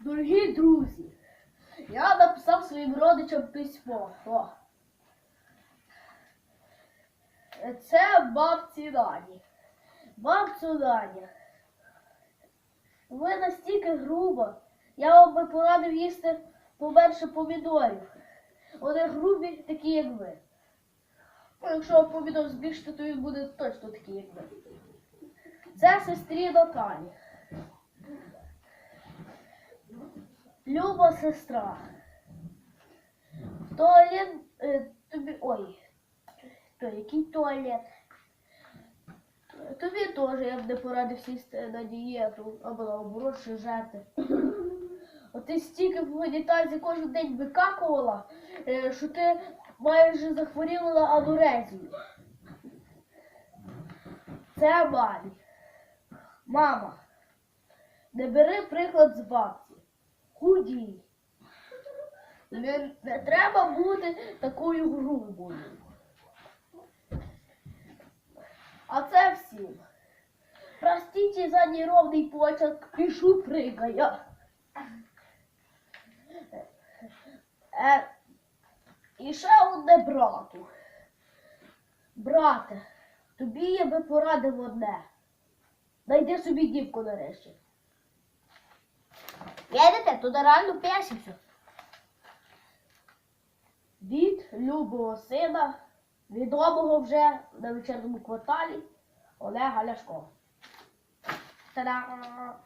Дорогі друзі, я написав своїм родичам письмо. О. Це бабці Нані. Бабцю Наня. Ви настільки грубо. Я вам би порадив їсти поменше помідорів. Вони грубі, такі, як ви. Ну, якщо помідор збільшити, то він буде точно такий, як ви. Це сестрі Наталі. Люба сестра. Туалет е, тобі. Ой. То який туалет? Тобі теж я б не порадив сісти на дієту або наоборот жерти. От ти стільки в унітазі кожен день викакувала, е, що ти майже захворіла на анурезію. Це мамі. Мама, не бери приклад з бабці. Худій. Не, не треба бути такою грубою. А це всім. Простите за неровний почерк, пишу пригая. Е, і ще одне брату. Брате, тобі я би порадив одне. Найди собі дівку нарешті. Видите, тут реально пишеться. Від любого сина, відомого вже на вечірному кварталі Олега Ляшко. Та-дам!